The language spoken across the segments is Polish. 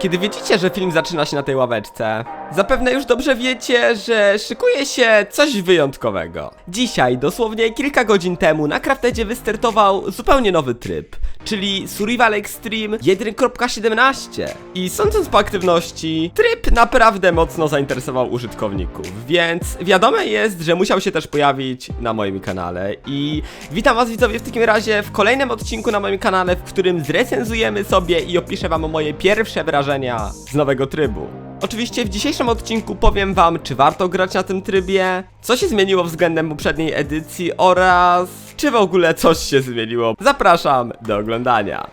Kiedy widzicie, że film zaczyna się na tej ławeczce, zapewne już dobrze wiecie, że szykuje się coś wyjątkowego. Dzisiaj, dosłownie kilka godzin temu, na Craftedzie wystartował zupełnie nowy tryb, czyli Survival Extreme 1.17. I sądząc po aktywności, tryb naprawdę mocno zainteresował użytkowników, więc wiadome jest, że musiał się też pojawić na moim kanale. I witam was widzowie w takim razie w kolejnym odcinku na moim kanale, w którym zrecenzujemy sobie i opiszę wam moje pierwsze wrażenia z nowego trybu. Oczywiście w dzisiejszym odcinku powiem wam, czy warto grać na tym trybie, co się zmieniło względem poprzedniej edycji oraz czy w ogóle coś się zmieniło. Zapraszam do oglądania.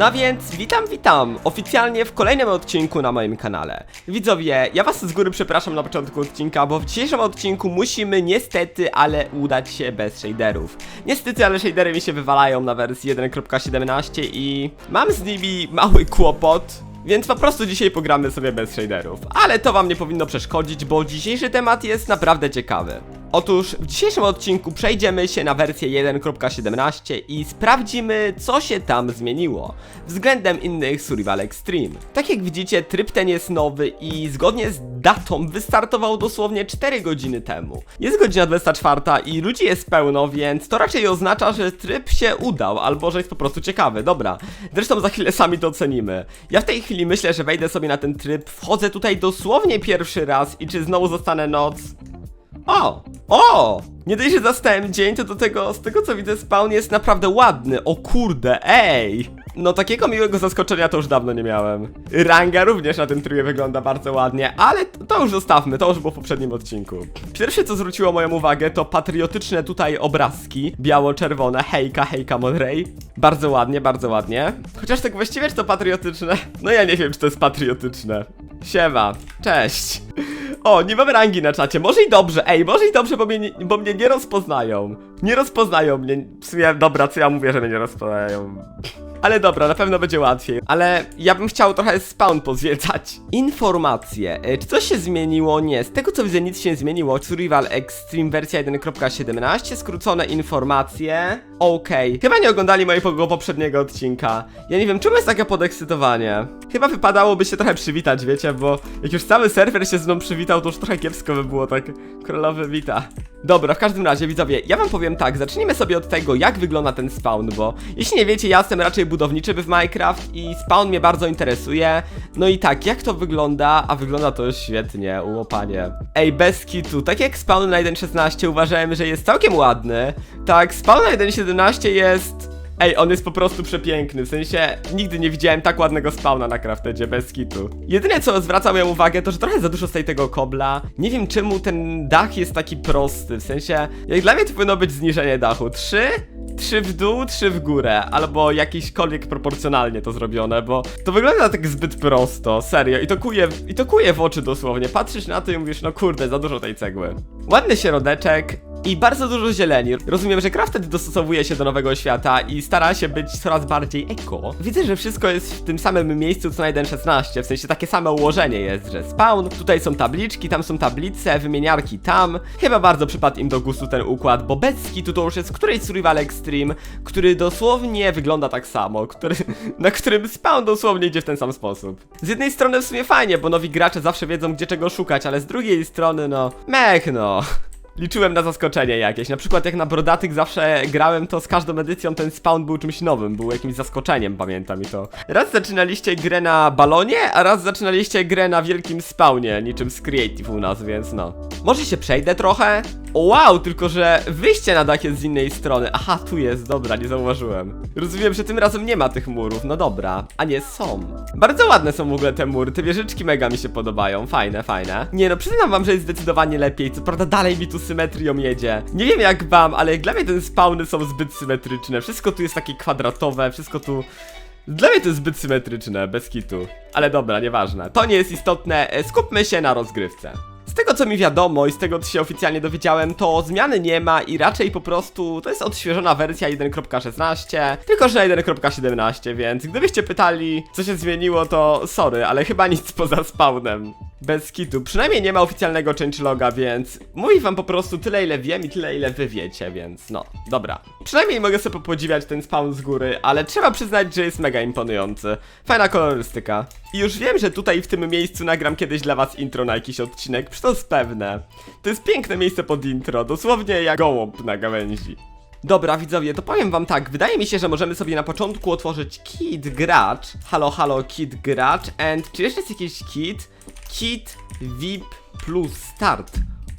No więc witam, witam oficjalnie w kolejnym odcinku na moim kanale. Widzowie, ja was z góry przepraszam na początku odcinka, bo w dzisiejszym odcinku musimy niestety, ale udać się bez shaderów. Niestety, ale shadery mi się wywalają na wersji 1.17 i mam z nimi mały kłopot. Więc po prostu dzisiaj pogramy sobie bez shaderów. Ale to wam nie powinno przeszkodzić, bo dzisiejszy temat jest naprawdę ciekawy. Otóż w dzisiejszym odcinku przejdziemy się na wersję 1.17 i sprawdzimy, co się tam zmieniło względem innych Survival Extreme. Tak jak widzicie, tryb ten jest nowy i zgodnie z datą wystartował dosłownie 4 godziny temu. Jest godzina 24 i ludzi jest pełno, więc to raczej oznacza, że tryb się udał, albo że jest po prostu ciekawy. Dobra, zresztą za chwilę sami to ocenimy. Ja w tej chwili myślę, że wejdę sobie na ten tryb, wchodzę tutaj dosłownie pierwszy raz i czy znowu zostanę noc? O! O! Nie dość, że zastałem dzień, to do tego, z tego co widzę, spawn jest naprawdę ładny. O kurde, ej! No takiego miłego zaskoczenia to już dawno nie miałem. Ranga również na tym trybie wygląda bardzo ładnie, ale to, już zostawmy, to już było w poprzednim odcinku. Pierwsze co zwróciło moją uwagę to patriotyczne tutaj obrazki, biało-czerwone, hejka, hejka Monterey. Bardzo ładnie, bardzo ładnie. Chociaż tak właściwie czy to patriotyczne? No ja nie wiem czy to jest patriotyczne. Siema, cześć. O, nie mam rangi na czacie. Może i dobrze, ej, może i dobrze, bo mnie, nie- bo mnie nie rozpoznają. Nie rozpoznają mnie. W sumie, dobra, co ja mówię, że mnie nie rozpoznają. Ale dobra, na pewno będzie łatwiej. Ale ja bym chciał trochę spawn pozwiedzać. Informacje. E, Czy coś się zmieniło? Nie. Z tego co widzę, nic się nie zmieniło. Survival Extreme wersja 1.17. Skrócone informacje. Okej. Chyba nie oglądali mojego poprzedniego odcinka. Ja nie wiem, czemu jest takie podekscytowanie. Chyba wypadałoby się trochę przywitać, wiecie, bo jak już cały serwer się z mną przywitał, to już trochę kiepsko by było tak królowy wita. Dobra, w każdym razie, widzowie, ja wam powiem tak, zacznijmy sobie od tego, jak wygląda ten spawn, bo jeśli nie wiecie, ja jestem raczej budowniczy w Minecraft i spawn mnie bardzo interesuje. No i tak, jak to wygląda? A wygląda to świetnie, ułopanie. Ej, bez kitu, tak jak spawn na 1.16 uważałem, że jest całkiem ładny, tak, spawn na 1.17 jest... Ej, on jest po prostu przepiękny, w sensie nigdy nie widziałem tak ładnego spawna na craftedzie, bez kitu. Jedyne co zwraca moją uwagę to, że trochę za dużo z tego kobla. Nie wiem czemu ten dach jest taki prosty, w sensie, jak dla mnie to powinno być zniżenie dachu. Trzy? Trzy w dół, trzy w górę, albo jakiśkolwiek proporcjonalnie to zrobione, bo to wygląda tak zbyt prosto, serio, i to kuje, i to kuje w oczy dosłownie. Patrzysz na to i mówisz, no kurde, za dużo tej cegły. Ładny środeczek, i bardzo dużo zieleni. Rozumiem, że Crafted dostosowuje się do nowego świata i stara się być coraz bardziej eko. Widzę, że wszystko jest w tym samym miejscu co na 1.16, w sensie takie same ułożenie jest, że spawn, tutaj są tabliczki, tam są tablice, wymieniarki tam. Chyba bardzo przypadł im do gustu ten układ, bo bez skitu to już jest którejś Survival Extreme, który dosłownie wygląda tak samo, który, na którym spawn dosłownie idzie w ten sam sposób. Z jednej strony w sumie fajnie, bo nowi gracze zawsze wiedzą gdzie czego szukać, ale z drugiej strony no, mech no. Liczyłem na zaskoczenie jakieś. Na przykład jak na Brodatych zawsze grałem, to z każdą edycją ten spawn był czymś nowym, był jakimś zaskoczeniem, pamiętam i to. Raz zaczynaliście grę na balonie, a raz zaczynaliście grę na wielkim spawnie, niczym z Creative u nas, więc no. Może się przejdę trochę? O, wow, tylko że wyjście na dach jest z innej strony. Aha, tu jest, dobra, nie zauważyłem. Rozumiem, że tym razem nie ma tych murów, no dobra. A nie, są. Bardzo ładne są w ogóle te mury, te wieżyczki mega mi się podobają, fajne, fajne. Nie no, przyznam wam, że jest zdecydowanie lepiej, co prawda dalej mi tu symetrią jedzie. Nie wiem jak wam, ale jak dla mnie te spawny są zbyt symetryczne. Wszystko tu jest takie kwadratowe, wszystko tu... Dla mnie to jest zbyt symetryczne, bez kitu. Ale dobra, nieważne. To nie jest istotne, e, skupmy się na rozgrywce. Z tego co mi wiadomo i z tego co się oficjalnie dowiedziałem, to zmiany nie ma i raczej po prostu to jest odświeżona wersja 1.16, tylko że na 1.17, więc gdybyście pytali co się zmieniło, to sorry, ale chyba nic poza spawnem. Bez kitu. Przynajmniej nie ma oficjalnego changeloga, więc mówi wam po prostu tyle ile wiem i tyle ile wy wiecie, więc no, dobra. Przynajmniej mogę sobie podziwiać ten spawn z góry, ale trzeba przyznać, że jest mega imponujący. Fajna kolorystyka. I już wiem, że tutaj w tym miejscu nagram kiedyś dla was intro na jakiś odcinek, przecież to jest pewne. To jest piękne miejsce pod intro, dosłownie jak gołąb na gałęzi. Dobra, widzowie, to powiem wam tak, wydaje mi się, że możemy sobie na początku otworzyć kit gracz. Halo, halo, kit gracz. And czy jeszcze jest jakiś kit? Kit VIP plus start.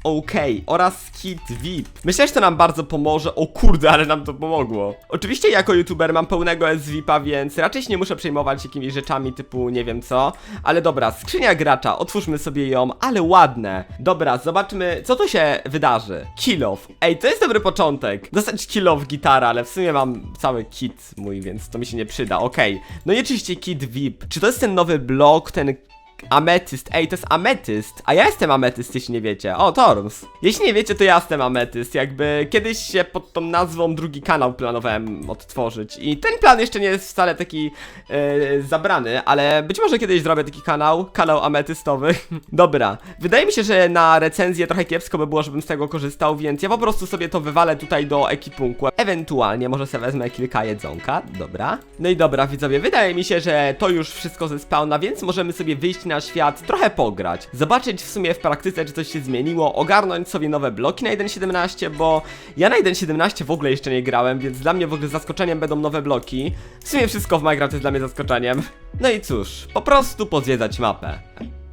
Okej, oraz kit VIP. Myślę, że to nam bardzo pomoże. O kurde, ale nam to pomogło. Oczywiście jako youtuber mam pełnego SVIP-a, więc raczej się nie muszę przejmować jakimiś rzeczami typu nie wiem co. Ale dobra, skrzynia gracza, otwórzmy sobie ją, ale ładne. Dobra, zobaczmy co tu się wydarzy. Kill off. Ej, to jest dobry początek. Dostać kill off gitara, ale w sumie mam cały kit mój, więc to mi się nie przyda. Okej. No i oczywiście kit VIP. Czy to jest ten nowy blok, ten Ametyst, ej, to jest ametyst, a ja jestem ametyst, jeśli nie wiecie. O, Torms. Jeśli nie wiecie, to ja jestem ametyst, jakby kiedyś się pod tą nazwą drugi kanał planowałem odtworzyć i ten plan jeszcze nie jest wcale taki e, zabrany, ale być może kiedyś zrobię taki kanał, kanał ametystowy. Dobra, wydaje mi się, że na recenzję trochę kiepsko by było, żebym z tego korzystał, więc ja po prostu sobie to wywalę tutaj do ekipunku. Ewentualnie może sobie wezmę kilka jedzonka, dobra. No i dobra, widzowie, wydaje mi się, że to już wszystko ze spawna, więc możemy sobie wyjść na świat, trochę pograć, zobaczyć w sumie w praktyce, czy coś się zmieniło, ogarnąć sobie nowe bloki na 1.17, bo ja na 1.17 w ogóle jeszcze nie grałem, więc dla mnie w ogóle zaskoczeniem będą nowe bloki. W sumie wszystko w Minecraft jest dla mnie zaskoczeniem. No i cóż, po prostu pozwiedzać mapę.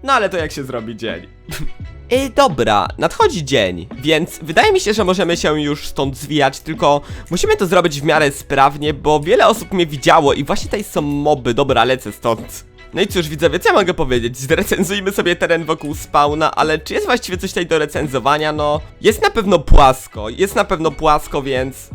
No ale to jak się zrobi dzień. I dobra, nadchodzi dzień, więc wydaje mi się, że możemy się już stąd zwijać, tylko musimy to zrobić w miarę sprawnie, bo wiele osób mnie widziało i właśnie tutaj są moby, dobra, lecę stąd. No i cóż, widzowie, co ja mogę powiedzieć? Zrecenzujmy sobie teren wokół spawna, ale czy jest właściwie coś tutaj do recenzowania? No, jest na pewno płasko, jest na pewno płasko, więc...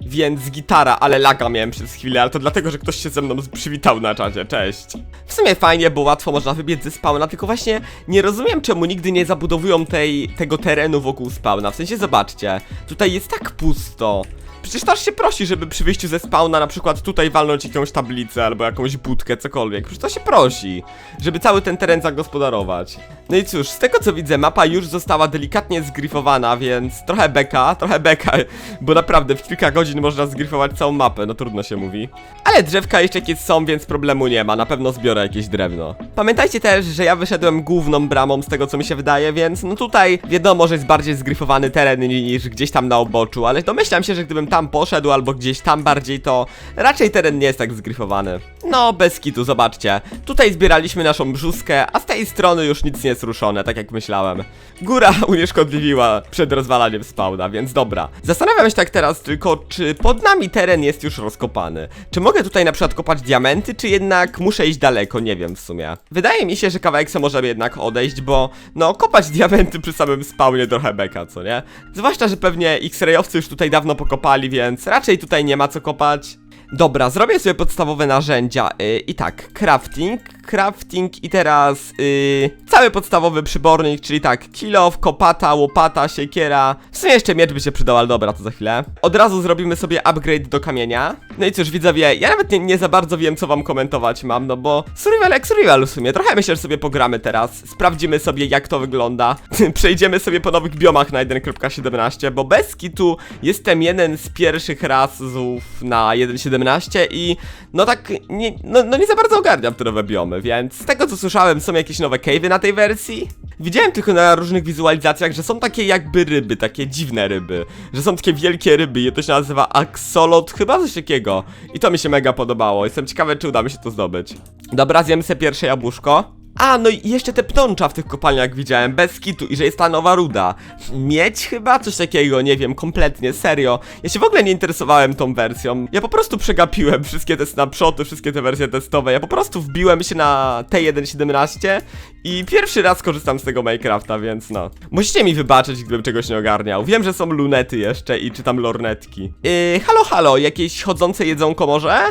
Więc gitara, ale laga miałem przez chwilę, ale to dlatego, że ktoś się ze mną przywitał na czacie, cześć. W sumie fajnie, bo łatwo można wybiec ze spawna, tylko właśnie nie rozumiem czemu nigdy nie zabudowują tej, tego terenu wokół spawna, w sensie zobaczcie, tutaj jest tak pusto. Przecież też się prosi, żeby przy wyjściu ze spawna na przykład tutaj walnąć jakąś tablicę albo jakąś budkę, cokolwiek. Przecież to się prosi, żeby cały ten teren zagospodarować. No i cóż, z tego co widzę, mapa już została delikatnie zgrifowana, więc trochę beka, trochę beka, bo naprawdę w kilka godzin można zgrifować całą mapę, no trudno się mówi. Ale drzewka jeszcze jakieś są, więc problemu nie ma, na pewno zbiorę jakieś drewno. Pamiętajcie też, że ja wyszedłem główną bramą z tego co mi się wydaje, więc no tutaj wiadomo, że jest bardziej zgryfowany teren niż gdzieś tam na oboczu, ale domyślam się, że gdybym tam poszedł albo gdzieś tam bardziej, to raczej teren nie jest tak zgryfowany. No, bez kitu, zobaczcie. Tutaj zbieraliśmy naszą brzuskę, a z tej strony już nic nie jest ruszone, tak jak myślałem. Góra unieszkodliwiła przed rozwalaniem spawna, więc dobra. Zastanawiam się tak teraz tylko, czy pod nami teren jest już rozkopany. Czy mogę tutaj na przykład kopać diamenty, czy jednak muszę iść daleko, nie wiem w sumie. Wydaje mi się, że kawałek se możemy jednak odejść, bo no, kopać diamenty przy samym spawnie trochę beka, co nie? Zwłaszcza, że pewnie X-rayowcy już tutaj dawno pokopali, więc raczej tutaj nie ma co kopać. Dobra, zrobię sobie podstawowe narzędzia. Yy, I tak, crafting, crafting i teraz yy, cały podstawowy przybornik, czyli tak, kilof, kopata, łopata, siekiera. W sumie jeszcze miecz by się przydał, ale dobra, to za chwilę. Od razu zrobimy sobie upgrade do kamienia. No i cóż, widzowie, ja nawet nie, nie za bardzo wiem, co wam komentować mam, no bo survival jak survival w sumie. Trochę myślę, że sobie pogramy teraz. Sprawdzimy sobie, jak to wygląda. Przejdziemy sobie po nowych biomach na 1.17, bo bez kitu jestem jeden z pierwszych razów na 1.17 i no tak, nie, no, no nie za bardzo ogarniam te nowe biomy, więc z tego co słyszałem są jakieś nowe cave'y na tej wersji. Widziałem tylko na różnych wizualizacjach, że są takie jakby ryby, takie dziwne ryby, że są takie wielkie ryby i to się nazywa axolot, chyba coś takiego. I to mi się mega podobało, jestem ciekawy czy uda mi się to zdobyć. Dobra, zjemy sobie pierwsze jabłuszko. A, no i jeszcze te pnącza w tych kopalniach widziałem, bez kitu i że jest ta nowa ruda. Mieć chyba? Coś takiego, nie wiem, kompletnie, serio. Ja się w ogóle nie interesowałem tą wersją. Ja po prostu przegapiłem wszystkie te snapshoty, wszystkie te wersje testowe. Ja po prostu wbiłem się na T1.17 i pierwszy raz korzystam z tego Minecrafta, więc no. Musicie mi wybaczyć, gdybym czegoś nie ogarniał. Wiem, że są lunety jeszcze i czytam lornetki. Yy, halo, halo, jakieś chodzące jedzonko może?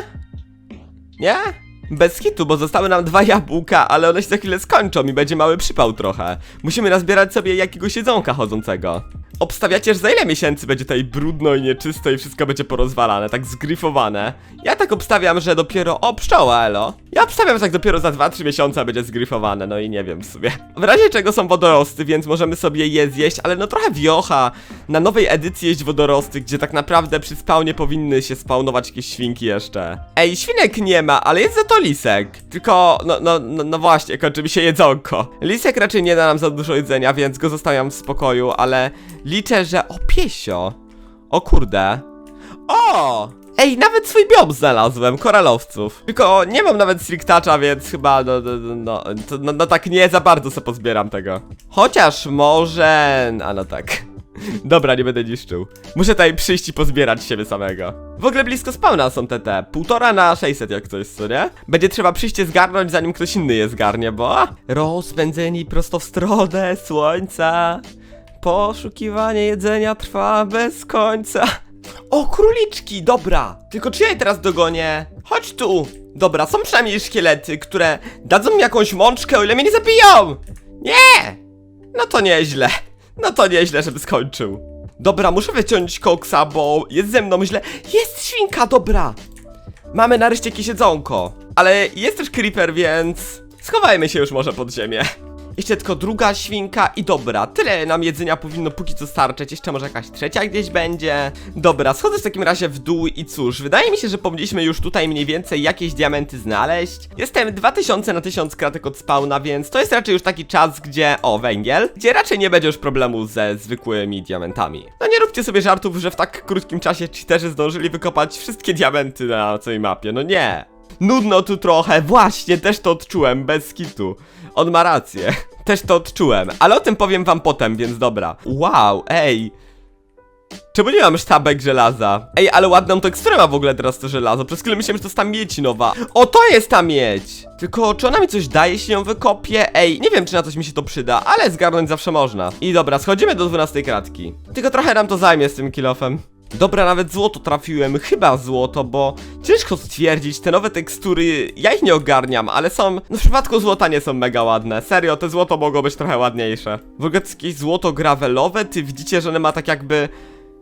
Nie? Bez hitu, bo zostały nam dwa jabłka, ale one się za chwilę skończą i będzie mały przypał trochę. Musimy nazbierać sobie jakiegoś jedzonka chodzącego. Obstawiacie, że za ile miesięcy będzie tutaj brudno i nieczysto i wszystko będzie porozwalane, tak zgryfowane? Ja tak obstawiam, że dopiero... O, pszczoła, elo! Ja obstawiam, że tak dopiero za 2-3 miesiące będzie zgryfowane, no i nie wiem w sumie. W razie czego są wodorosty, więc możemy sobie je zjeść, ale no trochę wiocha na nowej edycji jeść wodorosty, gdzie tak naprawdę przy spawnie powinny się spawnować jakieś świnki jeszcze. Ej, świnek nie ma, ale jest za to lisek. Tylko, no, no, no, no właśnie, kończy mi się jedzonko. Lisek raczej nie da nam za dużo jedzenia, więc go zostawiam w spokoju, ale liczę, że... O, piesio! O kurde. O! Ej, nawet swój biom znalazłem, koralowców. Tylko nie mam nawet strictacza, więc chyba, no, no, no, no, no, no tak nie za bardzo sobie pozbieram tego. Chociaż może... A no tak. Dobra, nie będę niszczył. Muszę tutaj przyjść i pozbierać siebie samego. W ogóle blisko spawna są te te. Półtora na 600 jak coś, co nie? Będzie trzeba przyjść je zgarnąć, zanim ktoś inny je zgarnie, bo... Rozpędzeni prosto w stronę słońca. Poszukiwanie jedzenia trwa bez końca. O, króliczki, dobra. Tylko czy ja je teraz dogonię? Chodź tu. Dobra, są przynajmniej szkielety, które dadzą mi jakąś mączkę, o ile mnie nie zabiją. Nie! No to nieźle. No to nieźle, żeby skończył. Dobra, muszę wyciąć koksa, bo jest ze mną źle. Jest świnka, dobra. Mamy nareszcie jakieś jedzonko. Ale jest też creeper, więc schowajmy się już może pod ziemię. Jeszcze tylko druga świnka i dobra, tyle nam jedzenia powinno póki co starczyć, jeszcze może jakaś trzecia gdzieś będzie. Dobra, schodzę w takim razie w dół i cóż, wydaje mi się, że powinniśmy już tutaj mniej więcej jakieś diamenty znaleźć. Jestem 2000 na 1000 kratek od spawna, więc to jest raczej już taki czas, gdzie, o, węgiel, gdzie raczej nie będzie już problemu ze zwykłymi diamentami. No nie róbcie sobie żartów, że w tak krótkim czasie cheaterzy zdążyli wykopać wszystkie diamenty na całej mapie, no nie. Nudno tu trochę, właśnie, też to odczułem, bez kitu. On ma rację, też to odczułem, ale o tym powiem wam potem, więc dobra. Wow, ej. Czemu nie mam sztabek żelaza? Ej, ale ładną teksturę ma w ogóle teraz to żelazo. Przez chwilę myślałem, że to jest ta miedź nowa. O, to jest ta miedź! Tylko, czy ona mi coś daje, jeśli ją wykopię? Ej, nie wiem, czy na coś mi się to przyda, ale zgarnąć zawsze można. I dobra, schodzimy do 12 kratki. Tylko trochę nam to zajmie z tym kilofem. Dobra, nawet złoto trafiłem, chyba złoto, bo ciężko stwierdzić, te nowe tekstury, ja ich nie ogarniam, ale są, no w przypadku złota nie są mega ładne, serio, te złoto mogło być trochę ładniejsze. W ogóle jakieś złoto gravelowe, ty widzicie, że one ma tak jakby,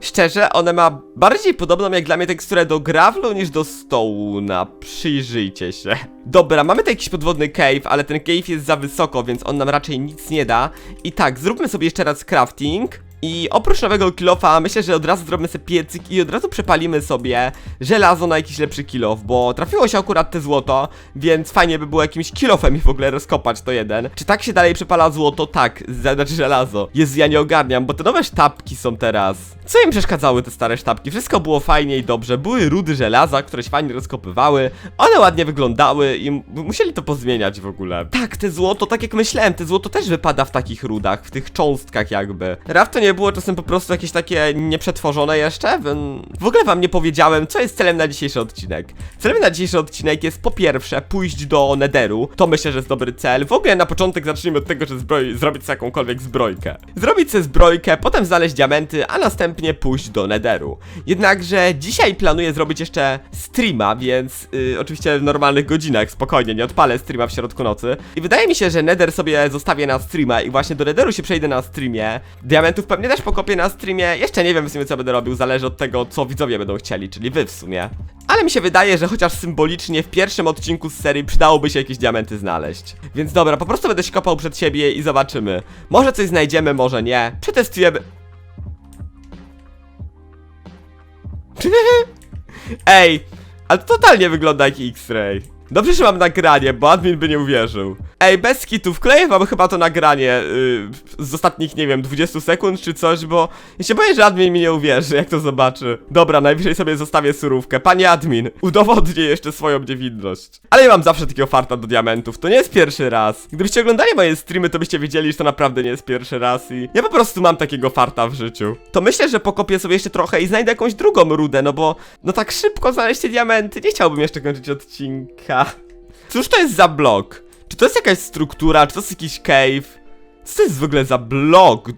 szczerze, one ma bardziej podobną jak dla mnie teksturę do gravelu niż do stołuna, przyjrzyjcie się. Dobra, mamy tu jakiś podwodny cave, ale ten cave jest za wysoko, więc on nam raczej nic nie da. I tak, zróbmy sobie jeszcze raz crafting. I oprócz nowego kilofa, myślę, że od razu zrobimy sobie piecyk i od razu przepalimy sobie żelazo na jakiś lepszy kilof, bo trafiło się akurat te złoto, więc fajnie by było jakimś kilofem i w ogóle rozkopać to jeden. Czy tak się dalej przepala złoto? Tak, znaczy żelazo. Jezu, ja nie ogarniam, bo te nowe sztabki są teraz. Co im przeszkadzały te stare sztabki? Wszystko było fajnie i dobrze, były rudy żelaza, które się fajnie rozkopywały, one ładnie wyglądały i musieli to pozmieniać w ogóle. Tak, te złoto, tak jak myślałem, te złoto też wypada w takich rudach, w tych cząstkach jakby. Raf to nie było czasem po prostu jakieś takie nieprzetworzone jeszcze? W- ogóle wam nie powiedziałem, co jest celem na dzisiejszy odcinek. Celem na dzisiejszy odcinek jest po pierwsze pójść do Netheru, to myślę, że jest dobry cel. W ogóle na początek zacznijmy od tego, że zbroj, zrobić sobie jakąkolwiek zbrojkę. Zrobić sobie zbrojkę, potem znaleźć diamenty, a następnie pójść do Netheru. Jednakże dzisiaj planuję zrobić jeszcze streama, więc y, oczywiście w normalnych godzinach, spokojnie, nie odpalę streama w środku nocy. I wydaje mi się, że Nether sobie zostawię na streama i właśnie do Netheru się przejdę na streamie. Diamentów pewnie też pokopię na streamie, jeszcze nie wiem w sumie co będę robił, zależy od tego co widzowie będą chcieli, czyli wy w sumie. Ale mi się wydaje, że chociaż symbolicznie w pierwszym odcinku z serii przydałoby się jakieś diamenty znaleźć. Więc dobra, po prostu będę się kopał przed siebie i zobaczymy. Może coś znajdziemy, może nie. Przetestujemy. Ej, ale to totalnie wygląda jak X-Ray. Dobrze, że mam nagranie, bo admin by nie uwierzył. Ej, bez kitów, wkleję wam chyba to nagranie yy, z ostatnich, nie wiem, 20 sekund czy coś, bo ja się boję, że admin mi nie uwierzy, jak to zobaczy. Dobra, najwyżej sobie zostawię surówkę. Panie admin, udowodnię jeszcze swoją niewinność. Ale ja mam zawsze takiego farta do diamentów, to nie jest pierwszy raz. Gdybyście oglądali moje streamy, to byście wiedzieli, że to naprawdę nie jest pierwszy raz i ja po prostu mam takiego farta w życiu. To myślę, że pokopię sobie jeszcze trochę i znajdę jakąś drugą rudę, no bo no tak szybko znaleźć diamenty, nie chciałbym jeszcze kończyć odcinka. Cóż to jest za blok? Czy to jest jakaś struktura? Czy to jest jakiś cave? Co to jest w ogóle za blok?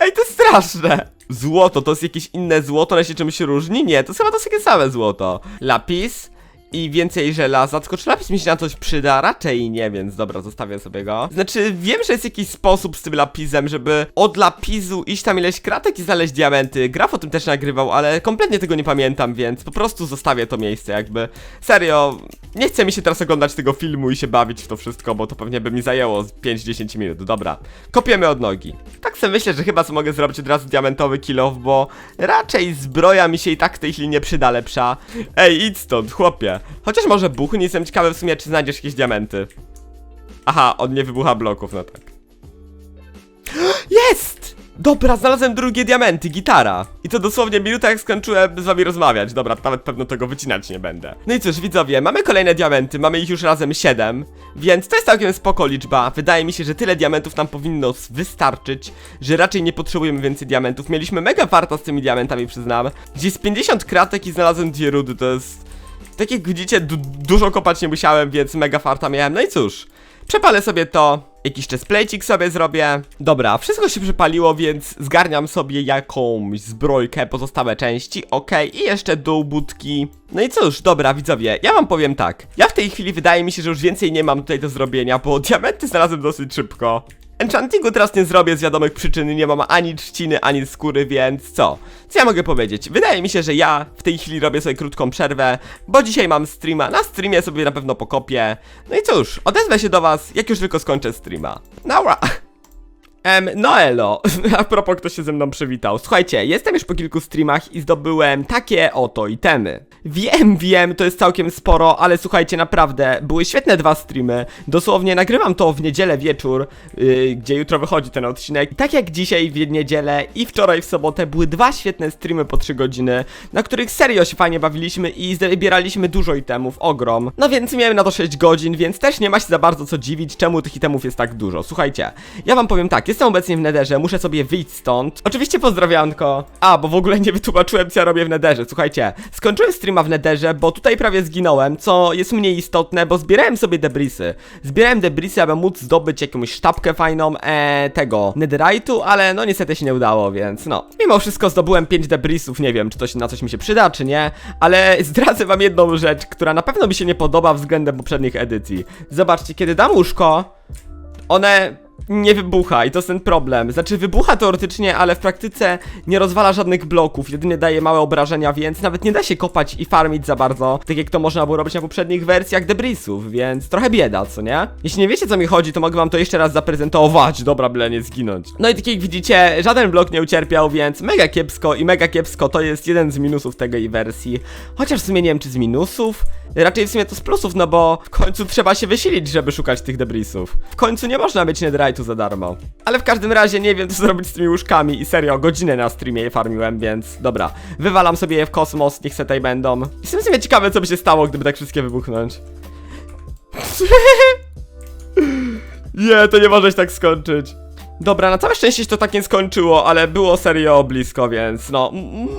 Ej, to jest straszne! Złoto, to jest jakieś inne złoto, ale się czymś różni? Nie, to jest chyba to jest takie same złoto. Lapis i więcej żelaza, tylko czy lapis mi się na coś przyda? Raczej nie, więc dobra, zostawię sobie go. Znaczy, wiem, że jest jakiś sposób z tym lapisem, żeby od lapisu iść tam ileś kratek i znaleźć diamenty. Graf o tym też nagrywał, ale kompletnie tego nie pamiętam, więc po prostu zostawię to miejsce jakby. Serio, nie chce mi się teraz oglądać tego filmu i się bawić w to wszystko, bo to pewnie by mi zajęło z 5-10 minut. Dobra, kopiemy od nogi. Tak sobie myślę, że chyba co mogę zrobić od razu diamentowy kill off, bo raczej zbroja mi się i tak w tej chwili nie przyda lepsza. Ej, idź stąd, chłopie. Chociaż może buch, nie jestem ciekawy w sumie, czy znajdziesz jakieś diamenty. Aha, on nie wybucha bloków, no tak. Jest! Dobra, znalazłem drugie diamenty, gitara. I to dosłownie minuta jak skończyłem z wami rozmawiać. Dobra, nawet pewno tego wycinać nie będę. No i cóż, widzowie, mamy kolejne diamenty, mamy ich już razem 7, więc to jest całkiem spoko liczba. Wydaje mi się, że tyle diamentów nam powinno wystarczyć, że raczej nie potrzebujemy więcej diamentów. Mieliśmy mega farta z tymi diamentami, przyznam. Gdzieś z 50 kratek i znalazłem dwie rudy, to jest... Tak jak widzicie, du dużo kopać nie musiałem, więc mega farta miałem. No i cóż, przepalę sobie to, jakiś chestplate'ik sobie zrobię. Dobra, wszystko się przepaliło, więc zgarniam sobie jakąś zbrojkę, pozostałe części, okej, i jeszcze dół budki. No i cóż, dobra, widzowie, ja wam powiem tak. Ja w tej chwili wydaje mi się, że już więcej nie mam tutaj do zrobienia, bo diamenty znalazłem dosyć szybko. Enchantingu teraz nie zrobię z wiadomych przyczyn, nie mam ani trzciny, ani skóry, więc co? Co ja mogę powiedzieć? Wydaje mi się, że ja w tej chwili robię sobie krótką przerwę, bo dzisiaj mam streama, na streamie sobie na pewno pokopię. No i cóż, odezwę się do was, jak już tylko skończę streama. Naura! Em, no elo, a propos kto się ze mną przywitał. Słuchajcie, jestem już po kilku streamach i zdobyłem takie oto itemy. Wiem, wiem, to jest całkiem sporo, ale słuchajcie, naprawdę, były świetne dwa streamy. Dosłownie nagrywam to w niedzielę wieczór, yy, gdzie jutro wychodzi ten odcinek. Tak jak dzisiaj w niedzielę i wczoraj w sobotę były dwa świetne streamy po 3 godziny, na których serio się fajnie bawiliśmy i zbieraliśmy dużo itemów, ogrom. No więc miałem na to 6 godzin, więc też nie ma się za bardzo co dziwić, czemu tych itemów jest tak dużo. Słuchajcie, ja wam powiem tak, jestem obecnie w Nederze, muszę sobie wyjść stąd. Oczywiście pozdrawianko. A, bo w ogóle nie wytłumaczyłem, co ja robię w Nederze. Słuchajcie, skończyłem streama w Nederze, bo tutaj prawie zginąłem, co jest mniej istotne, bo zbierałem sobie debrisy. Zbierałem debrisy, aby móc zdobyć jakąś sztabkę fajną, e, tego, netherite'u, ale no niestety się nie udało, więc no. Mimo wszystko zdobyłem 5 debrisów, nie wiem, czy to się na coś mi się przyda, czy nie, ale zdradzę wam jedną rzecz, która na pewno mi się nie podoba względem poprzednich edycji. Zobaczcie, kiedy dam łóżko, one nie wybucha i to jest ten problem. Znaczy wybucha teoretycznie, ale w praktyce nie rozwala żadnych bloków, jedynie daje małe obrażenia, więc nawet nie da się kopać i farmić za bardzo, tak jak to można było robić na poprzednich wersjach debrisów, więc trochę bieda, co nie? Jeśli nie wiecie co mi chodzi, to mogę wam to jeszcze raz zaprezentować, dobra, byle nie zginąć. No i tak jak widzicie, żaden blok nie ucierpiał, więc mega kiepsko i mega kiepsko to jest jeden z minusów tej wersji. Chociaż w sumie nie wiem czy z minusów, Raczej w sumie to z plusów, no bo w końcu trzeba się wysilić, żeby szukać tych debrisów. W końcu nie można mieć netherite'u za darmo. Ale w każdym razie nie wiem co zrobić z tymi łóżkami i serio, godzinę na streamie je farmiłem, więc dobra. Wywalam sobie je w kosmos, niech se tutaj będą. Jestem w sumie ciekawy co by się stało, gdyby tak wszystkie wybuchnąć. Nie, to nie może się tak skończyć. Dobra, na całe szczęście się to tak nie skończyło, ale było serio blisko, więc no,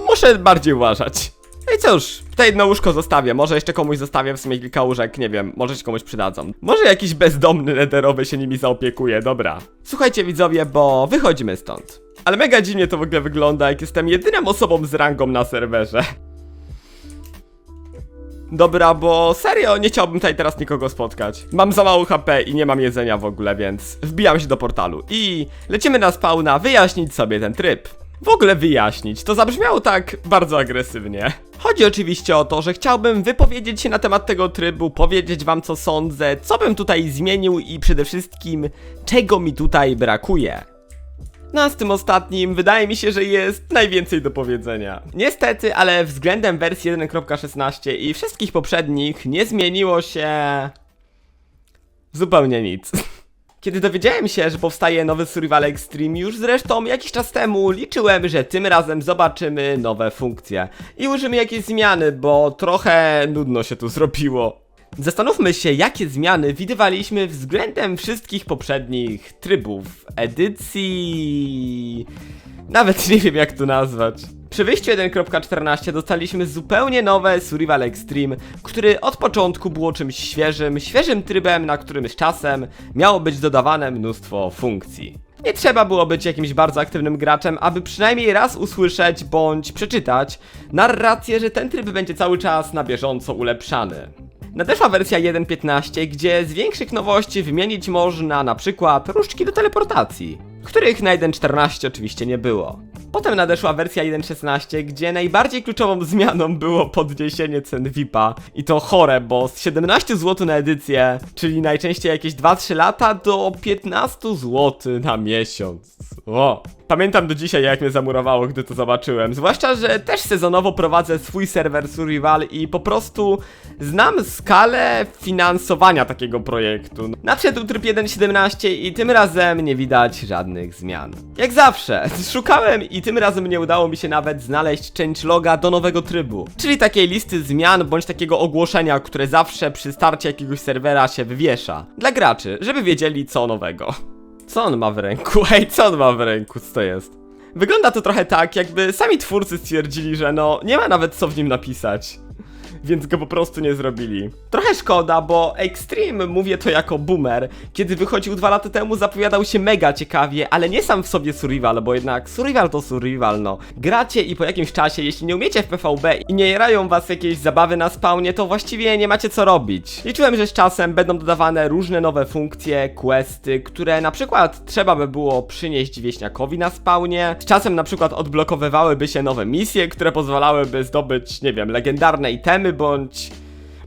muszę bardziej uważać. No i cóż, to jedno łóżko zostawię, może jeszcze komuś zostawię w sumie kilka łóżek, nie wiem, może się komuś przydadzą. Może jakiś bezdomny neterowy się nimi zaopiekuje, dobra. Słuchajcie widzowie, bo wychodzimy stąd. Ale mega dziwnie to w ogóle wygląda, jak jestem jedyną osobą z rangą na serwerze. Dobra, bo serio nie chciałbym tutaj teraz nikogo spotkać. Mam za mało HP i nie mam jedzenia w ogóle, więc wbijam się do portalu i lecimy na spawna wyjaśnić sobie ten tryb. W ogóle wyjaśnić, to zabrzmiało tak bardzo agresywnie. Chodzi oczywiście o to, że chciałbym wypowiedzieć się na temat tego trybu, powiedzieć wam co sądzę, co bym tutaj zmienił i przede wszystkim czego mi tutaj brakuje. No a z tym ostatnim wydaje mi się, że jest najwięcej do powiedzenia. Niestety, ale względem wersji 1.16 i wszystkich poprzednich nie zmieniło się... zupełnie nic. Kiedy dowiedziałem się, że powstaje nowy Survival Extreme, już zresztą jakiś czas temu liczyłem, że tym razem zobaczymy nowe funkcje. I użymy jakieś zmiany, bo trochę nudno się tu zrobiło. Zastanówmy się, jakie zmiany widywaliśmy względem wszystkich poprzednich trybów, edycji... Nawet nie wiem jak to nazwać. Przy wyjściu 1.14 dostaliśmy zupełnie nowe Survival Extreme, który od początku było czymś świeżym, świeżym trybem, na którym z czasem miało być dodawane mnóstwo funkcji. Nie trzeba było być jakimś bardzo aktywnym graczem, aby przynajmniej raz usłyszeć bądź przeczytać narrację, że ten tryb będzie cały czas na bieżąco ulepszany. nadeszła wersja 1.15, gdzie z większych nowości wymienić można na przykład różdżki do teleportacji, których na 1.14 oczywiście nie było. Potem nadeszła wersja 1.16, gdzie najbardziej kluczową zmianą było podniesienie cen VIP-a. I to chore, bo z 17 zł na edycję, czyli najczęściej jakieś 2-3 lata, do 15 zł na miesiąc. O. Pamiętam do dzisiaj, jak mnie zamurowało, gdy to zobaczyłem. Zwłaszcza, że też sezonowo prowadzę swój serwer Survival i po prostu znam skalę finansowania takiego projektu. Nadszedł tryb 1.17 i tym razem nie widać żadnych zmian. Jak zawsze, szukałem i tym razem nie udało mi się nawet znaleźć changeloga do nowego trybu. Czyli takiej listy zmian bądź takiego ogłoszenia, które zawsze przy starcie jakiegoś serwera się wywiesza. Dla graczy, żeby wiedzieli co nowego. Co on ma w ręku? Ej, co on ma w ręku? Co to jest? Wygląda to trochę tak, jakby sami twórcy stwierdzili, że no, nie ma nawet co w nim napisać. Więc go po prostu nie zrobili. Trochę szkoda, bo Extreme, mówię to jako boomer, kiedy wychodził dwa lata temu zapowiadał się mega ciekawie, ale nie sam w sobie survival, bo jednak survival to survival, no. Gracie i po jakimś czasie, jeśli nie umiecie w PvB i nie jerają was jakieś zabawy na spawnie, to właściwie nie macie co robić. Liczyłem, że z czasem będą dodawane różne nowe funkcje, questy, które na przykład trzeba by było przynieść wieśniakowi na spawnie. Z czasem na przykład odblokowywałyby się nowe misje, które pozwalałyby zdobyć, nie wiem, legendarne itemy, bądź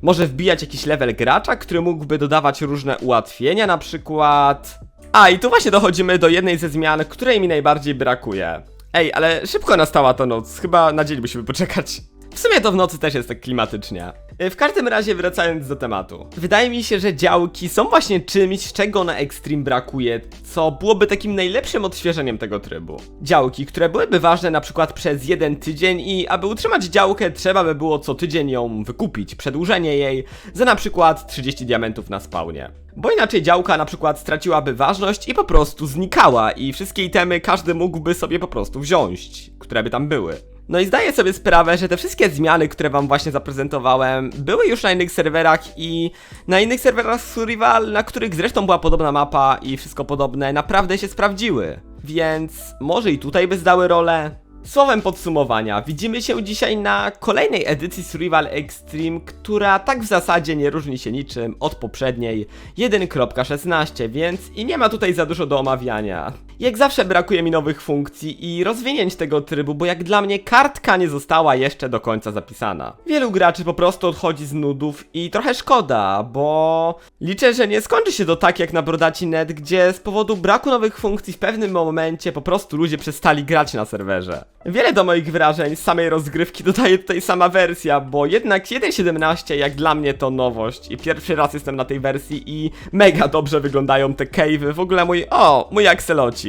może wbijać jakiś level gracza, który mógłby dodawać różne ułatwienia, na przykład... A, i tu właśnie dochodzimy do jednej ze zmian, której mi najbardziej brakuje. Ej, ale szybko nastała ta noc, chyba na dzień musimy poczekać. W sumie to w nocy też jest tak klimatycznie. Y, W każdym razie wracając do tematu. Wydaje mi się, że działki są właśnie czymś, czego na Extreme brakuje, co byłoby takim najlepszym odświeżeniem tego trybu. Działki, które byłyby ważne na przykład przez jeden tydzień i aby utrzymać działkę trzeba by było co tydzień ją wykupić, przedłużenie jej za na przykład 30 diamentów na spawnie. Bo inaczej działka na przykład straciłaby ważność i po prostu znikała i wszystkie itemy każdy mógłby sobie po prostu wziąć, które by tam były. No i zdaję sobie sprawę, że te wszystkie zmiany, które wam właśnie zaprezentowałem, były już na innych serwerach i na innych serwerach Survival, na których zresztą była podobna mapa i wszystko podobne, naprawdę się sprawdziły. Więc może i tutaj by zdały rolę? Słowem podsumowania, widzimy się dzisiaj na kolejnej edycji Survival Extreme, która tak w zasadzie nie różni się niczym od poprzedniej 1.16, więc i nie ma tutaj za dużo do omawiania. Jak zawsze brakuje mi nowych funkcji i rozwinięć tego trybu, bo jak dla mnie kartka nie została jeszcze do końca zapisana. Wielu graczy po prostu odchodzi z nudów i trochę szkoda, bo liczę, że nie skończy się to tak jak na Brodaci.net, gdzie z powodu braku nowych funkcji w pewnym momencie po prostu ludzie przestali grać na serwerze. Wiele do moich wrażeń z samej rozgrywki dodaje tutaj sama wersja, bo jednak 1.17 jak dla mnie to nowość i pierwszy raz jestem na tej wersji i mega dobrze wyglądają te cave'y, w ogóle mój, o, mój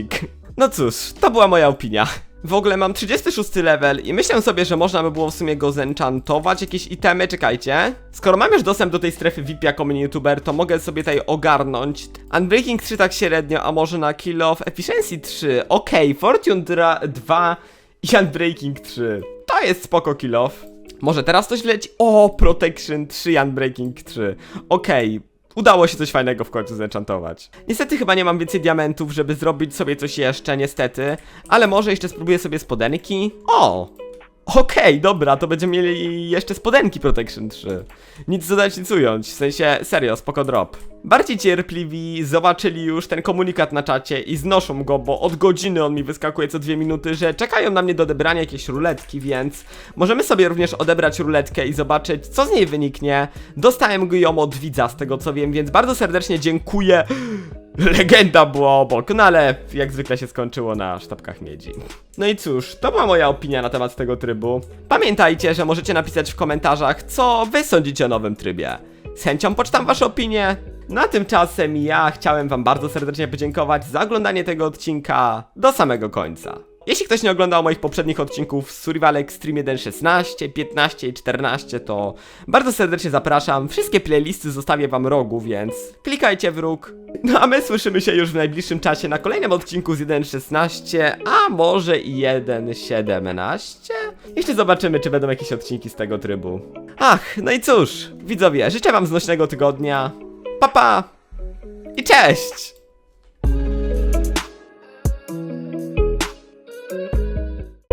akselocik. No cóż, to była moja opinia. W ogóle mam 36 level i myślę sobie, że można by było w sumie go zenchantować, jakieś itemy, czekajcie. Skoro mam już dostęp do tej strefy VIP jako mini youtuber, to mogę sobie tutaj ogarnąć. Unbreaking 3 tak średnio, a może na Kill of Efficiency 3. Okej, Fortune dra- 2 i Unbreaking 3. To jest spoko kill off. Może teraz coś leci? O, Protection 3, Unbreaking 3. Okej, udało się coś fajnego w końcu zenchantować. Niestety chyba nie mam więcej diamentów, żeby zrobić sobie coś jeszcze, niestety. Ale może jeszcze spróbuję sobie spodenki. O! Okej, dobra, to będziemy mieli jeszcze spodenki Protection 3. Nic dodać, nic ująć, w sensie, serio, spoko drop. Bardziej cierpliwi zobaczyli już ten komunikat na czacie i znoszą go, bo od godziny on mi wyskakuje co dwie minuty, że czekają na mnie do odebrania jakiejś ruletki, więc możemy sobie również odebrać ruletkę i zobaczyć, co z niej wyniknie. Dostałem ją od widza, z tego co wiem, więc bardzo serdecznie dziękuję. Legenda była obok, no ale jak zwykle się skończyło na sztabkach miedzi. No i cóż, to była moja opinia na temat tego trybu. Pamiętajcie, że możecie napisać w komentarzach, co wy sądzicie o nowym trybie. Z chęcią poczytam wasze opinie. No a tymczasem ja chciałem wam bardzo serdecznie podziękować za oglądanie tego odcinka do samego końca. Jeśli ktoś nie oglądał moich poprzednich odcinków z Survival Extreme 1.16, 15 i 14, to bardzo serdecznie zapraszam. Wszystkie playlisty zostawię wam rogu, więc klikajcie w róg. No a my słyszymy się już w najbliższym czasie na kolejnym odcinku z 1.16, a może i 1.17? Jeszcze zobaczymy, czy będą jakieś odcinki z tego trybu. Ach, no i cóż, widzowie, życzę wam znośnego tygodnia. Pa pa! I cześć!